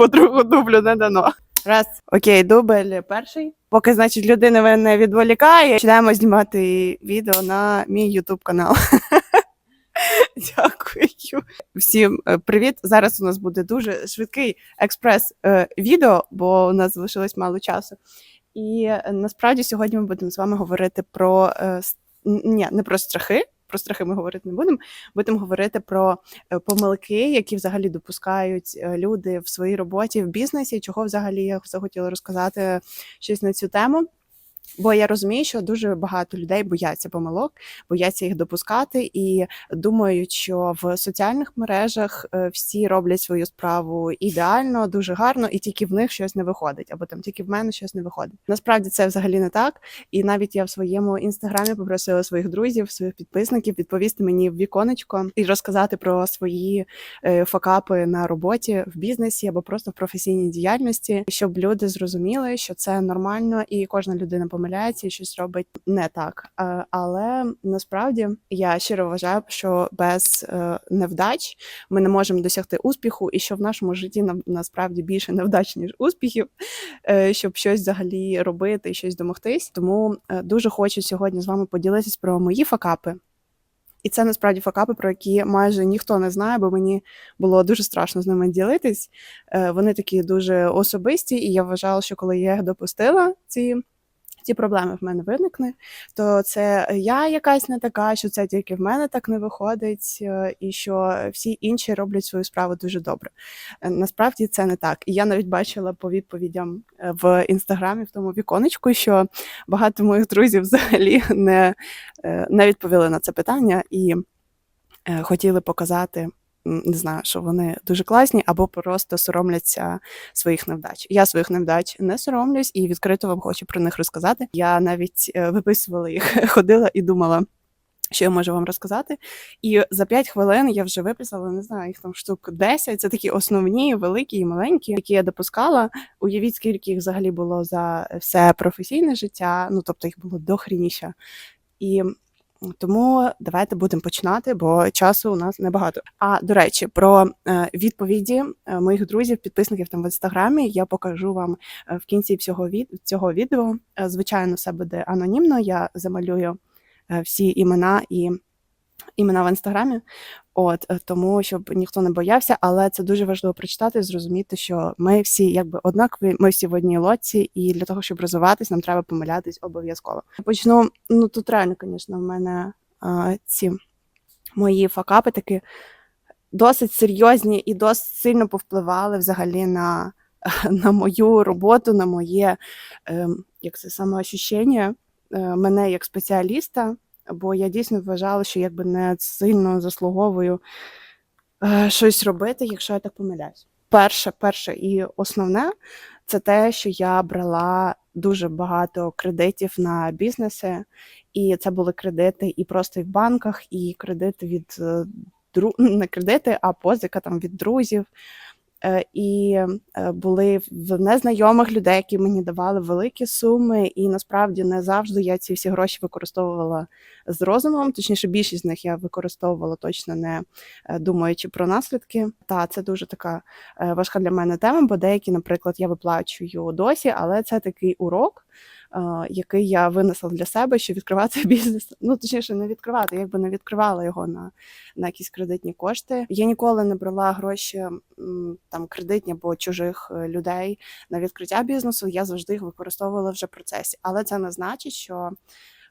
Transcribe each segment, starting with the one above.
по другу дублю не дано. Раз, окей, дубль перший. Поки, значить, людина мене відволікає, починаємо знімати відео на мій Ютуб канал. Дякую. Всім е, привіт. Зараз у нас буде дуже швидкий експрес е, бо у нас залишилось мало часу. І е, насправді сьогодні ми будемо з вами говорити про ні, не про страхи. Про страхи ми говорити не будемо. Будемо говорити про е, помилки, які взагалі допускають е, люди в своїй роботі в бізнесі. Чого взагалі я захотіла розказати щось на цю тему. Бо я розумію, що дуже багато людей бояться помилок, бояться їх допускати і думають, що в соціальних мережах е, всі роблять свою справу ідеально, дуже гарно, і тільки в них щось не виходить, або там тільки в мене щось не виходить. Насправді це взагалі не так. І навіть я в своєму інстаграмі попросила своїх друзів, своїх підписників відповісти мені в віконечко і розказати про свої е, факапи на роботі в бізнесі або просто в професійній діяльності, щоб люди зрозуміли, що це нормально, і кожна людина помиляється щось робить не так. Е, Але насправді я щиро вважаю, що без е, невдач ми не можемо досягти успіху, і що в нашому житті на- насправді більше невдач ніж успіхів, е, щоб щось взагалі робити і щось домогтись. Тому дуже хочу сьогодні з вами поділитись про мої факапи. І це насправді факапи, про які майже ніхто не знає, бо мені було дуже страшно з ними ділитись. Вони такі дуже особисті, і я вважала, що коли я їх допустила, ці, ці проблеми в мене виникне, то це я якась не така, що це тільки в мене так не виходить, е, і що всі інші роблять свою справу дуже добре. Е, Насправді це не так. І я навіть бачила по відповідям е, в інстаграмі в тому віконечку, що багато моїх друзів взагалі не, не відповіли на це питання і хотіли показати. Не знаю, що вони дуже класні, або просто соромляться своїх невдач. Я своїх невдач не соромлюсь і відкрито вам хочу про них розказати. Я навіть е, виписувала їх, ходила і думала, що я можу вам розказати. І за 5 хвилин я вже виписала, не знаю, їх там штук 10. Це такі основні, великі і маленькі, які я допускала. Уявіть, скільки їх взагалі було за все професійне життя. Ну тобто їх було дохрініше. І тому давайте будемо починати, бо часу у нас небагато. А до речі, про е, відповіді е, моїх друзів, підписників там в інстаграмі я покажу вам е, в кінці всього від цього відео. Звичайно, все буде анонімно. Я замалюю всі імена і імена в інстаграмі. От е, тому, щоб ніхто не боявся, але це дуже важливо прочитати, зрозуміти, що ми всі якби однакові, ми всі в одній лодці, і для того, щоб розвиватись, нам треба помилятись обов'язково. Почну. Ну тут реально, звісно, в мене а, ці мої факапи такі досить серйозні і досить сильно повпливали взагалі на, на мою роботу, на моє ем, як це самоощущення е, мене як спеціаліста, бо я дійсно вважала, що якби не сильно заслуговую е, щось робити, якщо я так помиляюсь. Перше, перше і основне це те, що я брала дуже багато кредитів на бізнеси, і це були кредити і просто в банках, і кредити від е, дру... не кредити, а позика там від друзів. Е, І е, були в незнайомих людей, які мені давали великі суми, і насправді не завжди я ці всі гроші використовувала з розумом. Точніше, більшість з них я використовувала точно не е, думаючи про наслідки. Та це дуже така важка для мене тема, бо деякі, наприклад, я виплачую досі, але це такий урок. Який я винесла для себе, що відкривати бізнес, ну точніше, не відкривати, якби не відкривала його на, на якісь кредитні кошти. Я ніколи не брала гроші там кредитні або чужих е, людей на відкриття бізнесу. Я завжди їх використовувала вже в процесі, але це не значить, що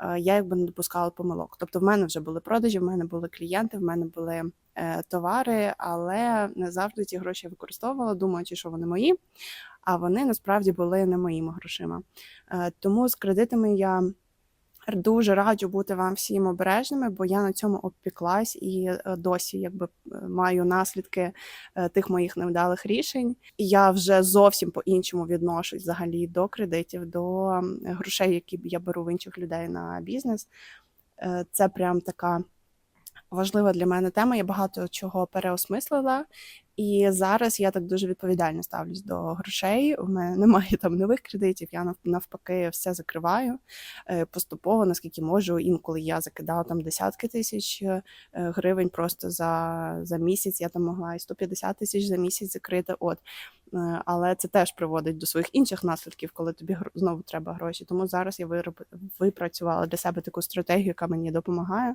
е, я якби не допускала помилок. Тобто, в мене вже були продажі, в мене були клієнти, в мене були е, товари, але не завжди ті гроші я використовувала, думаючи, що вони мої. А вони насправді були не моїми грошима. Е, Тому з кредитами я дуже раджу бути вам всім обережними, бо я на цьому обпіклась і е, досі якби е, маю наслідки тих моїх невдалих рішень. Я вже зовсім по-іншому відношусь взагалі до кредитів, до грошей, які я беру в інших людей на бізнес. Це прям така важлива для мене тема. Я багато чого переосмислила, і зараз я так дуже відповідально ставлюсь до грошей. У мене немає там нових кредитів. Я навпаки все закриваю е, поступово, наскільки можу. Інколи я закидала там десятки тисяч е, гривень просто за, за місяць. Я там могла і 150 тисяч за місяць закрити. От е, але це теж приводить до своїх інших наслідків, коли тобі знову треба гроші. Тому зараз я випрацювала для себе таку стратегію, яка мені допомагає.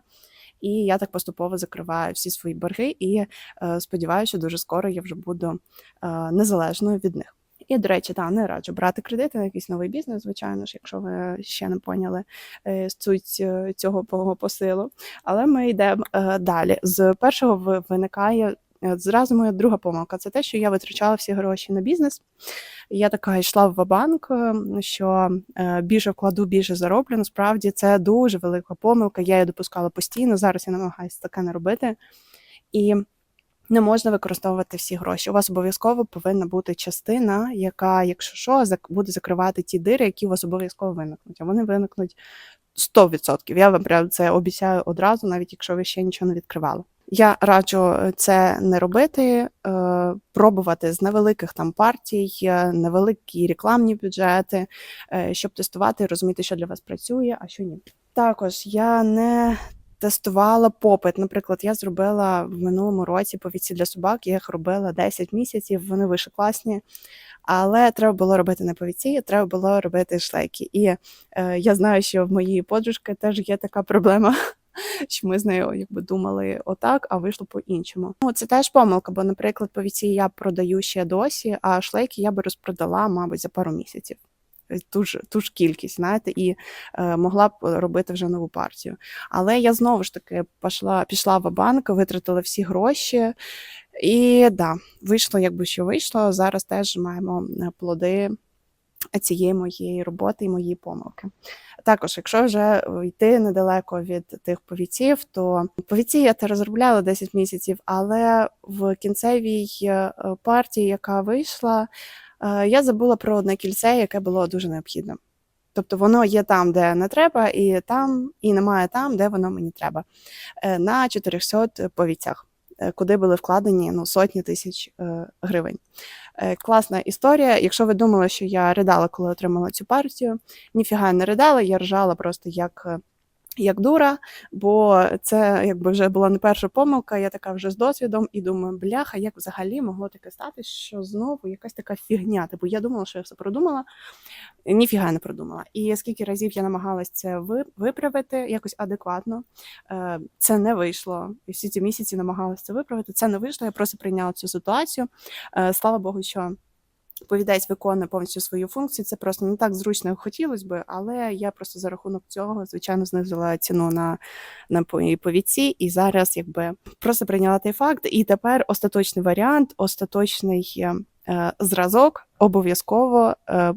І я так поступово закриваю всі свої борги і е, сподіваюся, що дуже скоро я вже буду е, незалежною від них. І, до речі, та не раджу брати кредити на якийсь новий бізнес, звичайно ж, якщо ви ще не поняли е, суть цього по- посилу. Але ми йдемо далі. З першого виникає е, зразу моя друга помилка. Це те, що я витрачала всі гроші на бізнес. Я така йшла в банк, що е, більше вкладу, більше зароблю. Насправді це дуже велика помилка. Я її допускала постійно. Зараз я намагаюся таке не робити. І не можна використовувати всі гроші. У вас обов'язково повинна бути частина, яка, якщо що, буде закривати ті дири, які у вас обов'язково виникнуть. А вони виникнуть 100%. Я вам прям це обіцяю одразу, навіть якщо ви ще нічого не відкривали. Я раджу е, це не робити, е, пробувати з невеликих там партій, е, невеликі рекламні бюджети, щоб тестувати і розуміти, що для вас працює, а що ні. Також я не тестувала попит. Наприклад, я зробила в минулому році повідці для собак, я їх робила 10 місяців, вони вийшли класні. Але треба було робити не повідці, треба було робити шлейки. І е, я знаю, що в моїй подружки теж є така проблема, що ми з нею якби думали отак, а вийшло по-іншому. Ну, це теж помилка, бо, наприклад, повідці я продаю ще досі, а шлейки я би розпродала, мабуть, за пару місяців. Ту ж, ту ж кількість, знаєте, і е, могла б робити вже нову партію. Але я знову ж таки пішла, пішла в банк, витратила всі гроші, і да, вийшло, якби що вийшло. Зараз теж маємо е, плоди цієї моєї роботи і моєї помилки. Також, якщо вже е, йти недалеко від тих повіців, то повіці я те розробляла 10 місяців, але в кінцевій е, партії, яка вийшла, е, я забула про одне кільце, яке було дуже необхідне. Тобто воно є там, де не треба, і там, і немає там, де воно мені треба. На 400 повіцях, куди були вкладені ну, сотні тисяч е, гривень. Е, Класна історія. Якщо ви думали, що я ридала, коли отримала цю партію, ніфіга не ридала, я ржала просто як. Як дура, бо це якби вже була не перша помилка, я така вже з досвідом і думаю, бляха, як взагалі могло таке стати, що знову якась така фігня. Типу я думала, що я все продумала, ніфіга не продумала. І скільки разів я намагалась це виправити якось адекватно, е, це не вийшло. І всі ці місяці намагалась це виправити. Це не вийшло. Я просто прийняла цю ситуацію. Е, Слава Богу, що. Повідець виконує повністю свою функцію. Це просто не так зручно, хотілося би, але я просто за рахунок цього, звичайно, знизила ціну на, на повідці, і зараз якби просто прийняла той факт. І тепер остаточний варіант, остаточний е, е, зразок обов'язково е,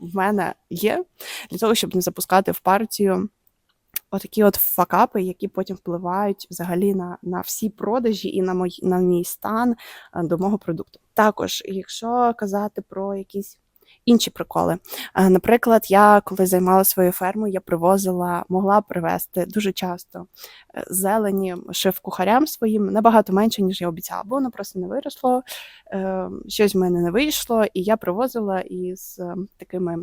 в мене є для того, щоб не запускати в партію отакі от факапи, які потім впливають взагалі на, на всі продажі і на мій, на мій стан е, до мого продукту. Також, якщо казати про якісь інші приколи, е, наприклад, я коли займалася своєю фермою, я привозила, могла привезти дуже часто е, зелені шеф-кухарям своїм набагато менше, ніж я обіцяла, бо воно просто не виросло, щось в мене не вийшло, і я привозила із такими.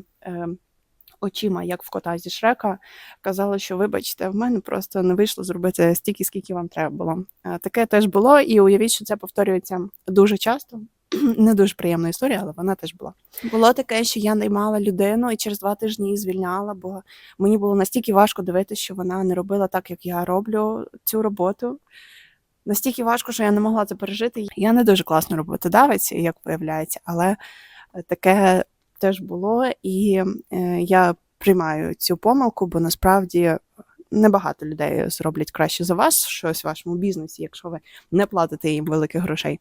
Очима, як в кота зі Шрека, казала, що вибачте, в мене просто не вийшло зробити стільки, скільки вам треба було. Е, Таке теж було, і уявіть, що це повторюється дуже часто. Не дуже приємна історія, але вона теж була. Було таке, що я наймала людину і через два тижні її звільняла, бо мені було настільки важко дивитися, що вона не робила так, як я роблю цю роботу. Настільки важко, що я не могла це пережити. Я не дуже класно роботодавець, як виявляється, але таке теж було, і е, я приймаю цю помилку, бо насправді небагато людей зроблять краще за вас щось в вашому бізнесі, якщо ви не платите їм великих грошей.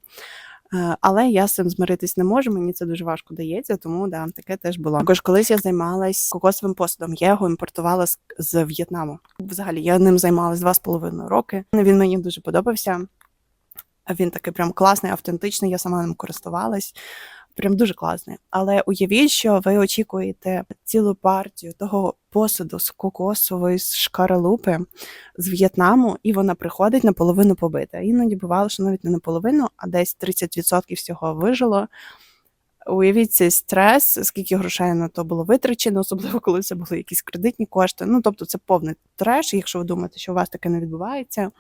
Е, Але я з цим змиритись не можу, мені це дуже важко дається, тому да, таке теж було. Також колись я займалась кокосовим посудом. Я його імпортувала з, з В'єтнаму. Взагалі, я ним займалась два з половиною роки. Він мені дуже подобався. Він такий прям класний, автентичний. Я сама ним користувалась. Прям дуже класний. Але уявіть, що ви очікуєте цілу партію того посуду з кокосової шкаралупи з В'єтнаму, і вона приходить наполовину побита. Іноді бувало, що навіть не наполовину, а десь 30% всього вижило. Уявіть цей стрес, скільки грошей на то було витрачено, особливо коли це були якісь кредитні кошти. Ну тобто, це повний треш, якщо ви думаєте, що у вас таке не відбувається.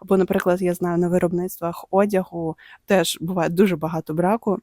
Або, наприклад, я знаю на виробництвах одягу теж буває дуже багато браку.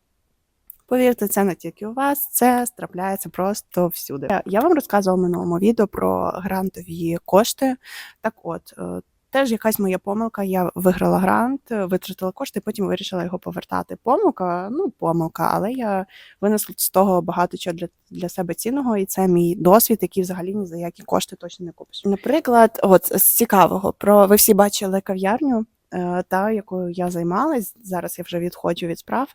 Повірте, це не тільки у вас, це трапляється просто всюди. Я вам розказувала в минулому відео про грантові кошти. Так от. е, Теж якась моя помилка. Я виграла грант, витратила кошти, потім вирішила його повертати. Помилка, ну помилка, але я винесла з того багато чого для, для себе цінного, і це мій досвід, який взагалі ні за які кошти точно не купиш. Наприклад, от з цікавого про ви всі бачили кав'ярню. Е, Та якою я займалась зараз, я вже відходжу від справ,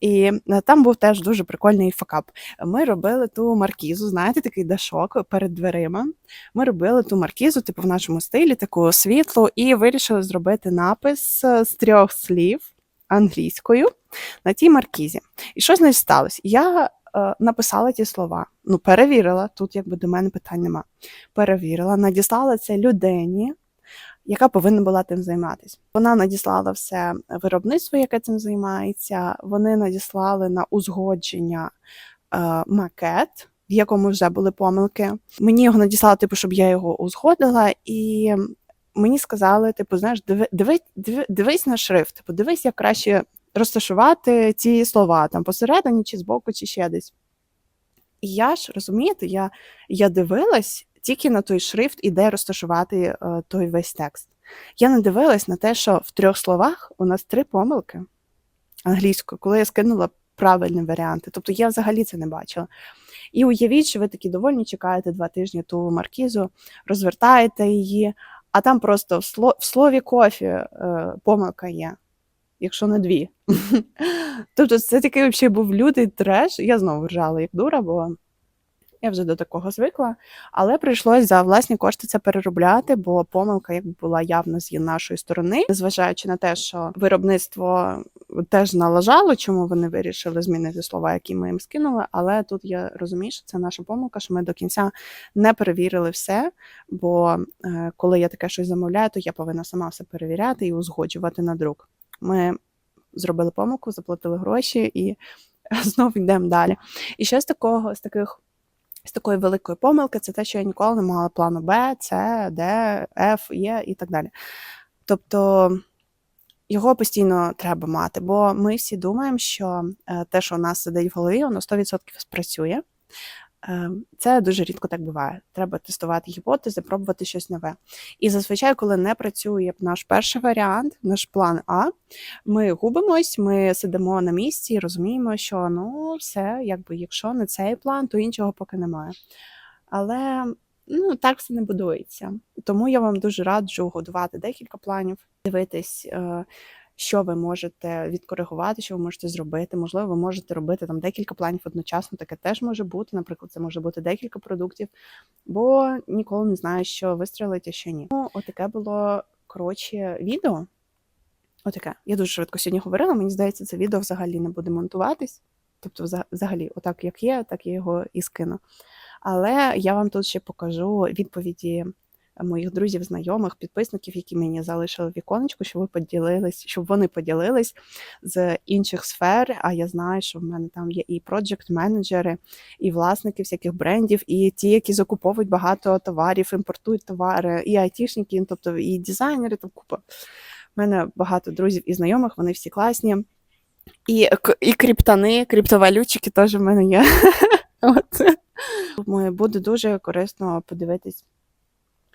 і е, там був теж дуже прикольний факап. Ми робили ту маркізу, знаєте, такий дашок перед дверима. Ми робили ту маркізу, типу в нашому стилі, таку світлу, і вирішили зробити напис е, з трьох слів англійською на тій маркізі. І що з нею сталося? Я е, написала ті слова, ну, перевірила, тут якби до мене питань нема. Перевірила, надіслала це людині, яка повинна була тим займатися. Вона надіслала все виробництво, яке цим займається. Вони надіслали на узгодження е, макет, в якому вже були помилки. Мені його надіслали, типу, щоб я його узгодила, і мені сказали: типу, знаєш, диви, диви, диви, дивись на шрифт, типу, дивись, як краще розташувати ці слова там посередині, чи збоку, чи ще десь. І я ж розумієте, я, я дивилась тільки на той шрифт і де розташувати е, той весь текст. Я не дивилась на те, що в трьох словах у нас три помилки англійською, коли я скинула правильні варіанти. Тобто я взагалі це не бачила. І уявіть, що ви такі довольні, чекаєте два тижні ту маркізу, розвертаєте її, а там просто в, сло- в слові кофі е, помилка є, якщо не дві. тобто це такий взагалі був лютий треш. Я знову ржала як дура, бо я вже до такого звикла. Але прийшлось за власні кошти це переробляти, бо помилка якби була явно з нашої сторони, незважаючи на те, що виробництво теж налажало, чому вони вирішили змінити слова, які ми їм скинули. Але тут я розумію, що це наша помилка, що ми до кінця не перевірили все. Бо е, коли я таке щось замовляю, то я повинна сама все перевіряти і узгоджувати на друк. Ми зробили помилку, заплатили гроші і знову йдемо далі. І ще з такого, з таких. З такої великої помилки це те, що я ніколи не мала плану Б, С, Д, Ф, Є і так далі. Тобто його постійно треба мати, бо ми всі думаємо, що е, те, що у нас сидить в голові, воно 100% спрацює. Е, Це дуже рідко так буває. Треба тестувати гіпотези, пробувати щось нове. І зазвичай, коли не працює наш перший варіант, наш план А, ми губимось, ми сидимо на місці і розуміємо, що ну все, якби якщо не цей план, то іншого поки немає. Але ну так все не будується. Тому я вам дуже раджу годувати декілька планів, дивитись. Що ви можете відкоригувати, що ви можете зробити? Можливо, ви можете робити там декілька планів одночасно. Таке теж може бути. Наприклад, це може бути декілька продуктів, бо ніколи не знаєш, що вистрілить, а що ні. Ну, отаке було коротше відео. Отаке. Я дуже швидко сьогодні говорила. Мені здається, це відео взагалі не буде монтуватись. Тобто, взагалі, отак як є, так я його і скину. Але я вам тут ще покажу відповіді моїх друзів, знайомих, підписників, які мені залишили віконечку, щоб ви поділились, щоб вони поділились з інших сфер. А я знаю, що в мене там є і проджект-менеджери, і власники всяких брендів, і ті, які закуповують багато товарів, імпортують товари, і айтішники, тобто і дизайнери, там купа. У мене багато друзів і знайомих, вони всі класні. І, і криптани, криптовалютчики теж в мене є. От. Буде дуже корисно подивитись,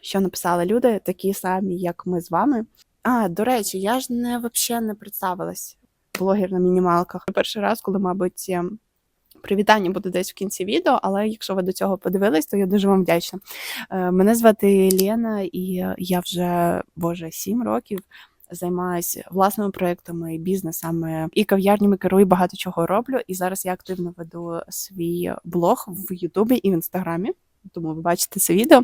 що написали люди, такі самі, як ми з вами. А, до речі, я ж не взагалі не представилась блогер на мінімалках. Перший раз, коли, мабуть, ем, привітання буде десь в кінці відео, але якщо ви до цього подивились, то я дуже вам вдячна. Е, Мене звати Лена, і я вже, боже, сім років займаюся власними проектами, бізнесами і кав'ярнями керую багато чого роблю. І зараз я активно веду свій блог в Ютубі і в Інстаграмі. Тому ви бачите це відео.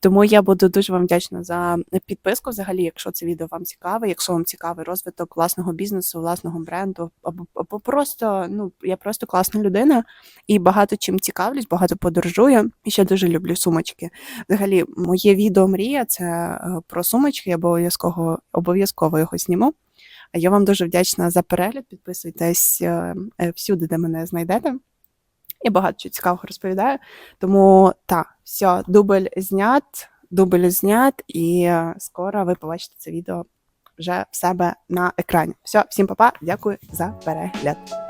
Тому я буду дуже вам вдячна за підписку. Взагалі, якщо це відео вам цікаве, якщо вам цікавий розвиток власного бізнесу, власного бренду, або, або просто ну я просто класна людина і багато чим цікавлюсь, багато подорожую. І ще дуже люблю сумочки. Взагалі, моє відео мрія це е, про сумочки. Я обов'язково обов'язково його зніму. А Я вам дуже вдячна за перегляд. Підписуйтесь е, е, всюди, де мене знайдете. Я багато чого цікавого розповідаю. Тому так, все, дубль знят, дубль знят, і скоро ви побачите це відео вже в себе на екрані. Все, всім па-па, дякую за перегляд.